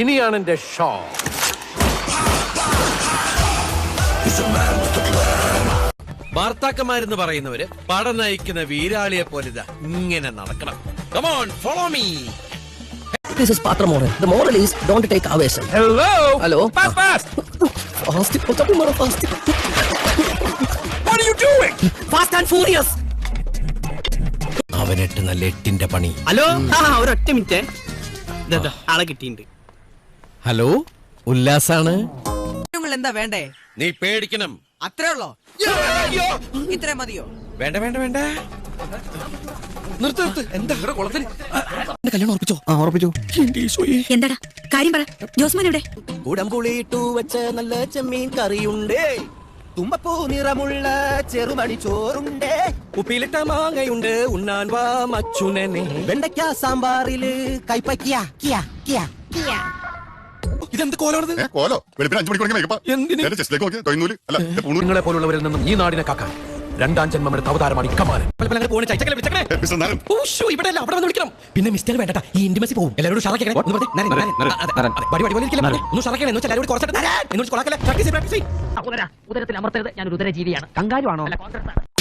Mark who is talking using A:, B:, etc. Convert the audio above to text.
A: ഇനിയാണ് എന്റെ ഷോ
B: വാർത്താക്കന്മാരെന്ന് പറയുന്നവര് പടം നയിക്കുന്ന വീരാളിയെ പോലെ ഇങ്ങനെ നടക്കണം come on follow me
C: This is Patra moral. The moral is don't take aversion.
A: Hello.
C: Hello?
A: Fast, fast.
C: Fast. What's up, moral? Fast.
A: What are you doing?
C: Fast and furious.
B: അവനിട്ട് നല്ല എട്ടിന്റെ പണി
D: hello ആ ഒരൊറ്റ minute ആളെ കിട്ടിയിട്ടുണ്ട്
B: hello? ഉല്ലാസാണ്?
E: നിങ്ങൾ എന്താ വേണ്ടേ?
B: നീ പേടിക്കണം.
E: അത്രേ ഉള്ളോ? ഇത്രേ മതിയോ?
B: വേണ്ട വേണ്ട വേണ്ട. നിർത്ത് നിർത്ത്. എന്താ? ഇവിടെ കുളത്തിൽ
C: എന്റെ കല്യാണം ഉറപ്പിച്ചോ? ആ ഉറപ്പിച്ചു.
F: എന്താടാ? കാര്യം പറ. ജോസ്മാൻ എവിടെ?
C: കുടംപുളിയിട്ടു വെച്ച നല്ല ചെമ്മീൻ കറിയുണ്ട്. തുമ്പപ്പൂ നിറമുള്ള ചെറുമണി ചോറുണ്ട്. ഉപ്പിലിട്ട മാങ്ങയുണ്ട്. ഉണ്ണാൻ വാ മച്ചുനെ വെണ്ടയ്ക്ക സാമ്പാറിൽ കൈപ്പക്കിയ. Kia Kia.
B: ഇതെന്ത്
G: ഏ, കോലോ. വെളുപ്പിന് അഞ്ചു മണിക്കൂർ മേക്കപ്പാ
B: എന്തിന്?
G: എന്റെ ചെസ്റ്റിലേക്ക് നോക്കി. തൊയ്നൂൽ അല്ല എന്റെ പൂണൂൽ.
A: നിങ്ങളെ പോലുള്ളവരിൽ നിന്നും ഈ നാടിനെ കാക്കാൻ രണ്ടാം ജന്മമെടുത്ത അവതാരമാണ്
G: ഏ, മിസ്റ്റർ നാരൻ
C: ഇവിടെ അല്ല അവിടെ വന്ന് വിളിക്കണം. പിന്നെ മിസ്റ്റർ വേണ്ടട്ടാ ഈ ഇന്റിമസി പോകും എല്ലാവരും ഷറക്കണേ ഒന്ന് പറഞ്ഞേ നരൻ, നരൻ. ആ, അതെ, അതെ. വടി, വടി പോലെ ഇരിക്കില്ല. ഒന്ന് ഷറക്കണേ എന്ന് വെച്ചാൽ എല്ലാവരും കുറച്ചിട്ട് നരൻ എന്ന് വിളിച്ച് കൊളാക്കല്ലേ? പ്രാക്ടീസ് പ്രാക്ടീസ്
H: ഉദരത്തിൽ അമർത്തരുത്. ഞാൻ ഒരു ഉദരജീവിയാണ് കോൺഗ്രസ് ആണോ.